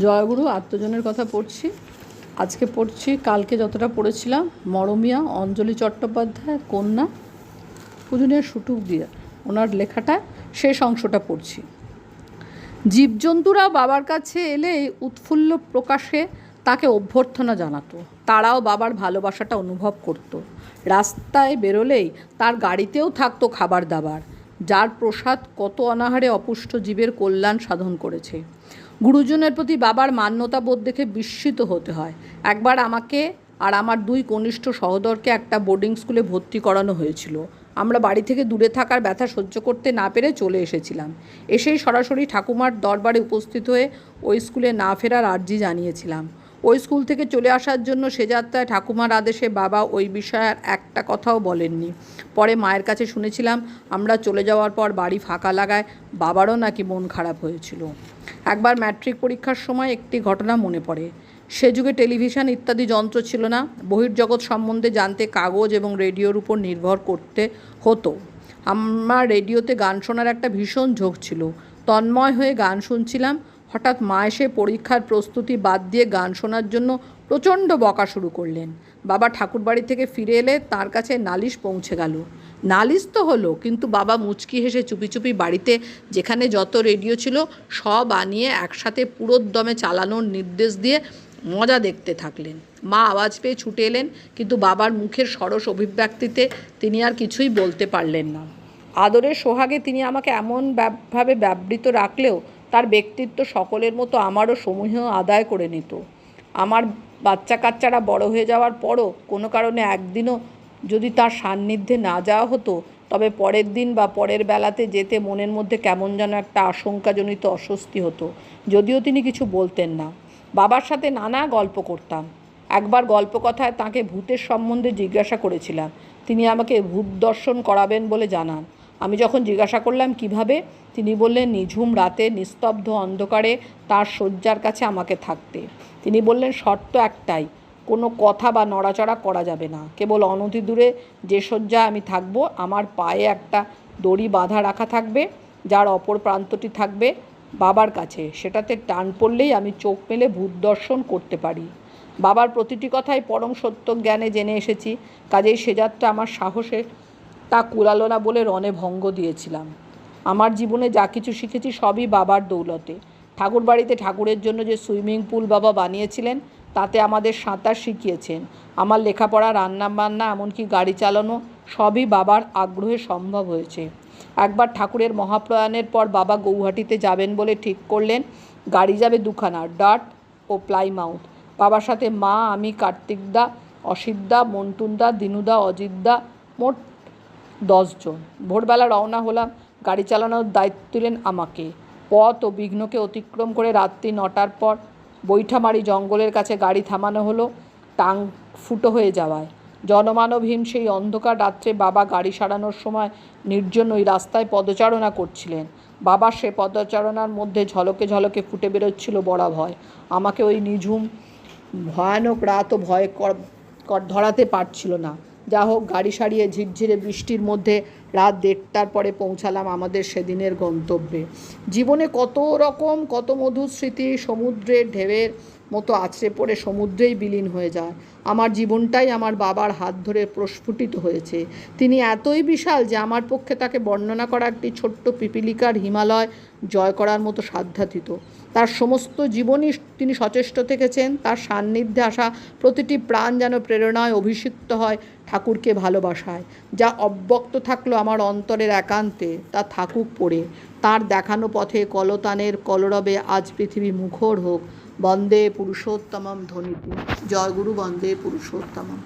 জয়গুরু, আত্মজনের কথা পড়ছি। আজকে পড়ছি, কালকে যতটা পড়েছিলাম, মরমিয়া, অঞ্জলি চট্টোপাধ্যায়, কন্যা, পূজনীয় সুটুক দিয়া। ওনার লেখাটা শেষ অংশটা পড়ছি। জীবজন্তুরা বাবার কাছে এলে উৎফুল্ল প্রকাশে তাকে অভ্যর্থনা জানাতো। তারাও বাবার ভালোবাসাটা অনুভব করত। রাস্তায় বেরোলেই তার গাড়িতেও থাকতো খাবার দাবার। যার প্রসাদ কত অনাহারে অপুষ্ট জীবের কল্যাণ সাধন করেছে। গুরুজনের প্রতি বাবার মান্যতা বোধ দেখে বিস্মিত হতে হয়। একবার আমাকে আর আমার দুই কনিষ্ঠ সহোদরকে একটা বোর্ডিং স্কুলে ভর্তি করানো হয়েছিল। আমরা বাড়ি থেকে দূরে থাকার ব্যথা সহ্য করতে না পেরে চলে এসেছিলাম। এসেই সরাসরি ঠাকুমার দরবারে উপস্থিত হয়ে ওই স্কুলে না ফেরার আর্জি জানিয়েছিলাম। ওই স্কুল থেকে চলে আসার জন্য সে যাত্রায় ঠাকুমার আদেশে বাবা ওই বিষয়ে একটা কথাও বলেননি। পরে মায়ের কাছে শুনেছিলাম, আমরা চলে যাওয়ার পর বাড়ি ফাঁকা লাগায় বাবারও নাকি মন খারাপ হয়েছিল। একবার ম্যাট্রিক পরীক্ষার সময় একটি ঘটনা মনে পড়ে। সে যুগে টেলিভিশন ইত্যাদি যন্ত্র ছিল না, বহির্জগৎ সম্বন্ধে জানতে কাগজ এবং রেডিওর উপর নির্ভর করতে হতো। আমার রেডিওতে গান শোনার একটা ভীষণ ঝোঁক ছিল। তন্ময় হয়ে গান শুনছিলাম হঠাৎ মা এসে পরীক্ষার প্রস্তুতি বাদ দিয়ে গান শোনার জন্য প্রচণ্ড বকা শুরু করলেন। বাবা ঠাকুরবাড়ি থেকে ফিরে এলে তার কাছে নালিশ পৌঁছে গেল। নালিশ তো হলো, কিন্তু বাবা মুচকি হেসে চুপি চুপি বাড়িতে যেখানে যত রেডিও ছিল সব আনিয়ে একসাথে পুরোদমে চালানোর নির্দেশ দিয়ে মজা দেখতে থাকলেন। মা আওয়াজ পেয়ে ছুটে এলেন, কিন্তু বাবার মুখের সরস অভিব্যক্তিতে তিনি আর কিছুই বলতে পারলেন না। আদরের সোহাগে তিনি আমাকে এমন ব্যব- ভাবে ব্যবহৃত রাখলেও তার ব্যক্তিত্ব সকলের মতো আমারও সমূহ আদায় করে নিত। আমার বাচ্চা কাচ্চারা বড় হয়ে যাওয়ার পরও কোনো কারণে একদিনও যদি তার সান্নিধ্যে না যাওয়া হতো, তবে পরের দিন বা পরের বেলাতে যেতে মনের মধ্যে কেমন যেন একটা আশঙ্কাজনিত অস্বস্তি হতো, যদিও তিনি কিছু বলতেন না। বাবার সাথে নানা গল্প করতাম। একবার গল্প কথায় তাকে ভূতের সম্বন্ধে জিজ্ঞাসা করেছিলাম। তিনি আমাকে ভূত দর্শন করাবেন বলে জানান। আমি যখন জিজ্ঞাসা করলাম, কীভাবে? তিনি বললেন, নিঝুম রাতে, নিস্তব্ধ অন্ধকারে, তার শয্যার কাছে আমাকে থাকতে। তিনি বললেন, শর্ত একটাই, কোনো কথা বা নড়াচড়া করা যাবে না। কেবল অনতি দূরে যে শয্যা আমি থাকব, আমার পায়ে একটা দড়ি বাঁধা রাখা থাকবে, যার অপর প্রান্তটি থাকবে বাবার কাছে। সেটাতে টান পড়লেই আমি চোখ মেলে ভূত দর্শন করতে পারি। বাবার প্রতিটি কথাই পরম সত্য জ্ঞানে জেনে এসেছি। কাজেই সে যাত্রা আমার সাহসে তা কুলালো না বলে রণে ভঙ্গ দিয়েছিলাম। আমার জীবনে যা কিছু শিখেছি সবই বাবার দৌলতে। ঠাকুর বাড়িতে ঠাকুরের জন্য যে সুইমিং পুল বাবা বানিয়েছিলেন, তাতে আমাদের সাঁতার শিখিয়েছেন। আমার লেখাপড়া রান্না বান্না এমনকি গাড়ি চালানো সবই বাবার আগ্রহে সম্ভব হয়েছে। একবার ঠাকুরের মহাপ্রয়াণের পর বাবা গৌহাটিতে যাবেন বলে ঠিক করলেন, গাড়ি যাবে দুখানা, ডাট ও প্লাইমাউথ। বাবার সাথে মা, আমি, কার্তিকদা, অসিতদা, মন্টুনদা, দিনুদা, অজিতদা, মোট দশজন। ভোরবেলা রওনা হলাম, গাড়ি চালানোর দায়িত্ব দিলেন আমাকে। পথ ও বিঘ্নকে অতিক্রম করে রাত্রি নটার পর বৈঠামারি জঙ্গলের কাছে গাড়ি থামানো হলো, টাং ফুটো হয়ে যাওয়ায়। জনমানবহীন সেই অন্ধকার রাত্রে বাবা গাড়ি সারানোর সময় নির্জন ওই রাস্তায় পদচারণা করছিলেন। বাবা সে পদচারণার মধ্যে ঝলকে ঝলকে ফুটে বেরোচ্ছিল বড়া ভয়। আমাকে ওই নিঝুম, ভয়ানক রাত ও ভয় কর- কর, ধরাতে পারছিল না। যা হোক, গাড়ি সারিয়ে ঝিরঝিরে বৃষ্টির মধ্যে রাত দেড়টার পরে পৌঁছালাম আমাদের সেদিনের গন্তব্যে। জীবনে কত রকম, কত মধুর স্মৃতি, সমুদ্রের ঢেউয়ের মতো আছড়ে পড়ে সমুদ্রেই বিলীন হয়ে যায়। আমার জীবনটাই আমার বাবার হাত ধরে প্রস্ফুটিত হয়েছে। তিনি এতই বিশাল যে আমার পক্ষে তাকে বর্ণনা করা একটি ছোট্ট পিপিলিকার হিমালয় জয় করার মতো সাধ্যাতীত। তার সমস্ত জীবনই তিনি সচেষ্ট থেকেছেন। তার সান্নিধ্যে আসা প্রতিটি প্রাণ যেন প্রেরণায় অভিষিক্ত হয় ঠাকুরকে ভালোবাসায়। যা অব্যক্ত থাকল আমার অন্তরের একান্তে, তা থাকুক পড়ে। তার দেখানো পথে কলতানের কলরবে আজ পৃথিবী মুখর হোক। বন্দে পুরুষোত্তমম ধ্বনিটি জয়গুরু বন্দে পুরুষোত্তমম।